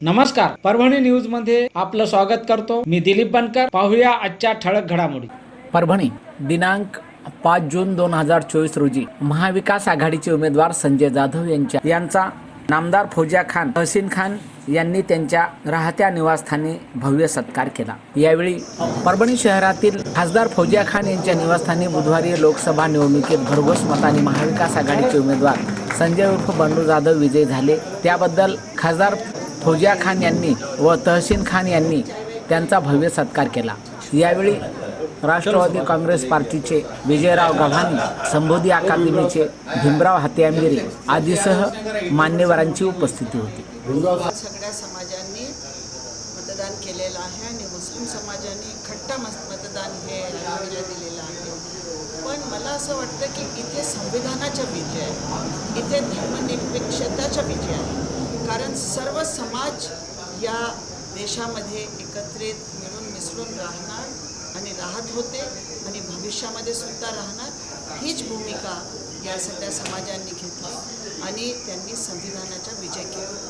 नमस्कार परभणी न्यूजमध्ये आपलं स्वागत करतो. मी दिलीप बनकर पाहूया आजच्या ठळक घडामोडी. परभणी दिनांक पाच जून दोन हजार चोवीस रोजी महाविकास आघाडीचे उमेदवार संजय जाधव यांच्या यांचा नामदार फौजिया खान हसीन खान यांनी त्यांच्या राहत्या निवासस्थानी भव्य सत्कार केला. यावेळी परभणी शहरातील खासदार फौजिया खान यांच्या निवासस्थानी बुधवारी लोकसभा निवडणुकीत भरघोस मताने महाविकास आघाडीचे उमेदवार संजय उर्फ बंडू जाधव विजयी झाले. त्याबद्दल खासदार फौजिया खान यांनी व तहसीन खान यांनी त्यांचा भव्य सत्कार केला. यावेळी राष्ट्रवादी काँग्रेस पार्टीचे विजयराव गव्हाणी संबोधी अकादमीचे भीमराव हातेआंबिरे आदीसह मान्यवरांची उपस्थिती होती. सगळ्या समाजांनी मतदान केलेलं आहे आणि मुस्लिम समाजाने खट्टा मतदान हे आम्हाला दिलेलं आहे. पण मला असं वाटतं की इथे संविधानाचा विजय आहे. इथे धर्मनिरपेक्षताचा विजय आहे. कारण सर्व समाज या देशामध्ये एकत्रित मिळून मिसळून राहणार आणि राहत होते आणि भविष्यामध्ये सुद्धा राहणार हीच भूमिका या सगळ्या समाजांनी घेतली आणि त्यांनी संविधानाचा विजय केला.